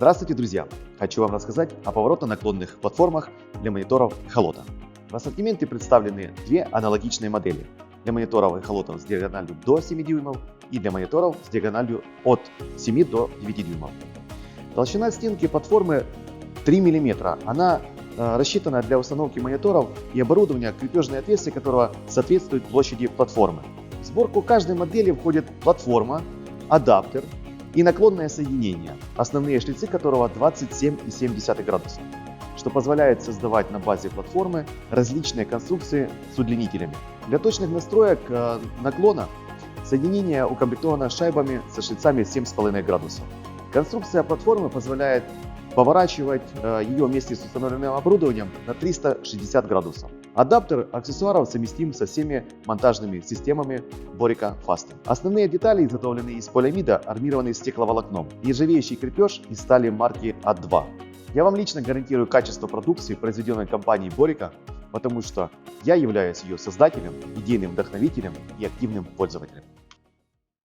Здравствуйте, друзья! Хочу вам рассказать о поворотно-наклонных платформах для мониторов Эхолота. В ассортименте представлены две аналогичные модели. Для мониторов Эхолотов с диагональю до 7 дюймов и для мониторов с диагональю от 7 до 9 дюймов. Толщина стенки платформы 3 мм. Она э, рассчитана для установки мониторов и оборудования, крепежное отверстие которого соответствует площади платформы. В сборку каждой модели входит платформа, адаптер и наклонное соединение, основные шлицы которого 27,7 градусов, что позволяет создавать на базе платформы различные конструкции с удлинителями. Для точных настроек э, наклона соединение укомплектовано шайбами со шлицами 7,5 градусов. Конструкция платформы позволяет поворачивать э, ее вместе с установленным оборудованием на 360 градусов. Адаптер аксессуаров совместим со всеми монтажными системами Borica Fasten. Основные детали изготовлены из полиамида, армированные стекловолокном. Нержавеющий крепеж из стали марки А2. Я вам лично гарантирую качество продукции, произведенной компанией Borica, потому что я являюсь ее создателем, идейным вдохновителем и активным пользователем.